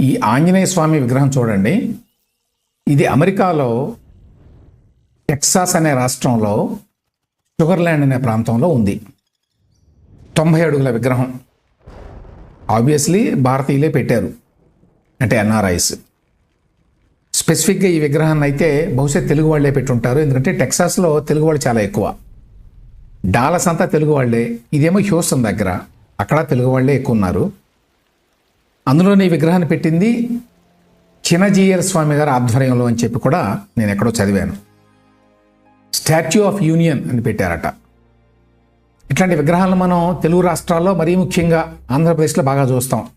ఈ ఆంజనేయ స్వామి విగ్రహం చూడండి. ఇది అమెరికాలో టెక్సాస్ అనే రాష్ట్రంలో షుగర్లాండ్ అనే ప్రాంతంలో ఉంది. తొంభై అడుగుల విగ్రహం. ఆబ్వియస్లీ భారతీయులే పెట్టారు. అంటే ఎన్ఆర్ఐస్. స్పెసిఫిక్గా ఈ విగ్రహాన్ని అయితే బహుశా తెలుగు వాళ్ళే పెట్టుంటారు. ఎందుకంటే టెక్సాస్లో తెలుగు వాళ్ళు చాలా ఎక్కువ. డాలస్ అంతా తెలుగు వాళ్ళే. ఇదేమో హ్యూస్టన్ దగ్గర. అక్కడ తెలుగు వాళ్ళే ఎక్కువ ఉన్నారు. అందులోని ఈ విగ్రహాన్ని పెట్టింది చినజీయర్ స్వామి గారి ఆధ్వర్యంలో అని చెప్పి కూడా నేను ఎక్కడో చదివాను. స్టాచ్యూ ఆఫ్ యూనియన్ అని పెట్టారట. ఇట్లాంటి విగ్రహాలను మనం తెలుగు రాష్ట్రాల్లో మరీ ముఖ్యంగా ఆంధ్రప్రదేశ్లో బాగా చూస్తాం.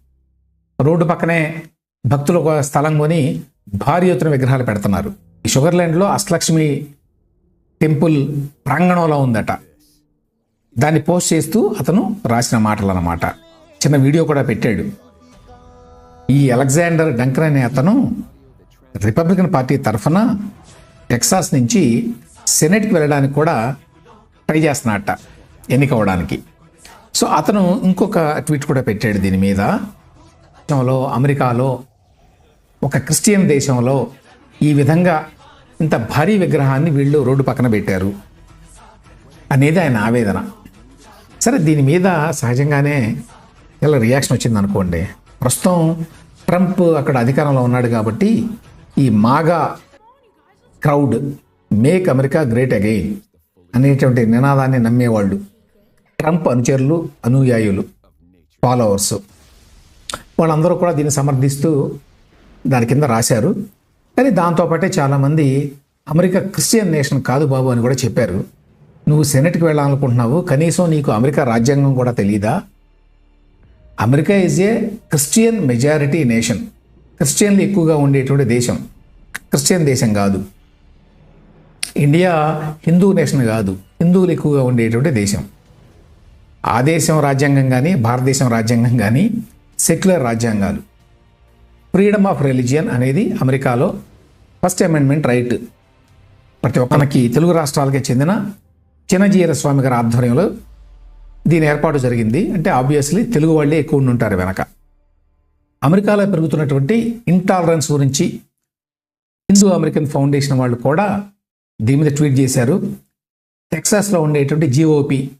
రోడ్డు పక్కనే భక్తులు ఒక స్థలం కొని భారీ ఎత్తున విగ్రహాలు పెడుతున్నారు. ఈ షుగర్లాండ్లో అష్టలక్ష్మి టెంపుల్ ప్రాంగణంలో ఉందట. దాన్ని పోస్ట్ చేస్తూ అతను రాసిన మాటలు అన్నమాట చిన్న వీడియో కూడా పెట్టాడు. ఈ అలెగ్జాండర్ డంకర్ అనే అతను రిపబ్లికన్ పార్టీ తరఫున టెక్సాస్ నుంచి సెనెట్కి వెళ్ళడానికి కూడా ట్రై చేస్తున్నట్ట ఎన్నికవడానికి సో అతను ఇంకొక ట్వీట్ కూడా పెట్టాడు దీని మీద. దేశంలో అమెరికాలో ఒక క్రిస్టియన్ దేశంలో ఈ విధంగా ఇంత భారీ విగ్రహాన్ని వీళ్ళు రోడ్డు పక్కన పెట్టారు అనేది ఆయన ఆవేదన. సరే దీని మీద సహజంగానే ఇలా రియాక్షన్ వచ్చింది అనుకోండి ప్రస్తుతం ట్రంప్ అక్కడ అధికారంలో ఉన్నాడు కాబట్టి ఈ MAGA crowd make America great again అనేటువంటి నినాదాన్ని నమ్మేవాళ్ళు. ట్రంప్ అనుచరులు అనుయాయులు ఫాలోవర్స్. వాళ్ళందరూ కూడా దీన్ని సమర్థిస్తూ దాని కింద రాశారు. కానీ దాంతోపాటే చాలామంది అమెరికా క్రిస్టియన్ నేషన్ కాదు బాబు అని కూడా చెప్పారు. నువ్వు సెనెట్కి వెళ్ళాలనుకుంటున్నావు కనీసం నీకు అమెరికా రాజ్యాంగం కూడా తెలియదా America is a Christian majority nation క్రిస్టియన్లు ఎక్కువగా ఉండేటువంటి దేశం. క్రిస్టియన్ దేశం కాదు. ఇండియా హిందూ నేషన్ కాదు. హిందువులు ఎక్కువగా ఉండేటువంటి దేశం. ఆ దేశం రాజ్యాంగం కానీ భారతదేశం రాజ్యాంగం కానీ సెక్యులర్ రాజ్యాంగాలు. ఫ్రీడమ్ ఆఫ్ రిలీజియన్ అనేది అమెరికాలో ఫస్ట్ అమెండ్మెంట్ రైట్ ప్రతి ఒక్కరికి తెలుగు రాష్ట్రాలకి చెందిన చిన్నజీర స్వామి గారి ఆధ్వర్యంలో దీని ఏర్పాటు జరిగింది. అంటే ఆబ్వియస్లీ తెలుగు వాళ్ళే ఎక్కువ ఉంటారు వెనక. అమెరికాలో పెరుగుతున్నటువంటి ఇంటాలరెన్స్ గురించి హిందూ అమెరికన్ ఫౌండేషన్ వాళ్ళు కూడా దీని మీద ట్వీట్ చేశారు. టెక్సాస్లో ఉండేటువంటి జిఓపి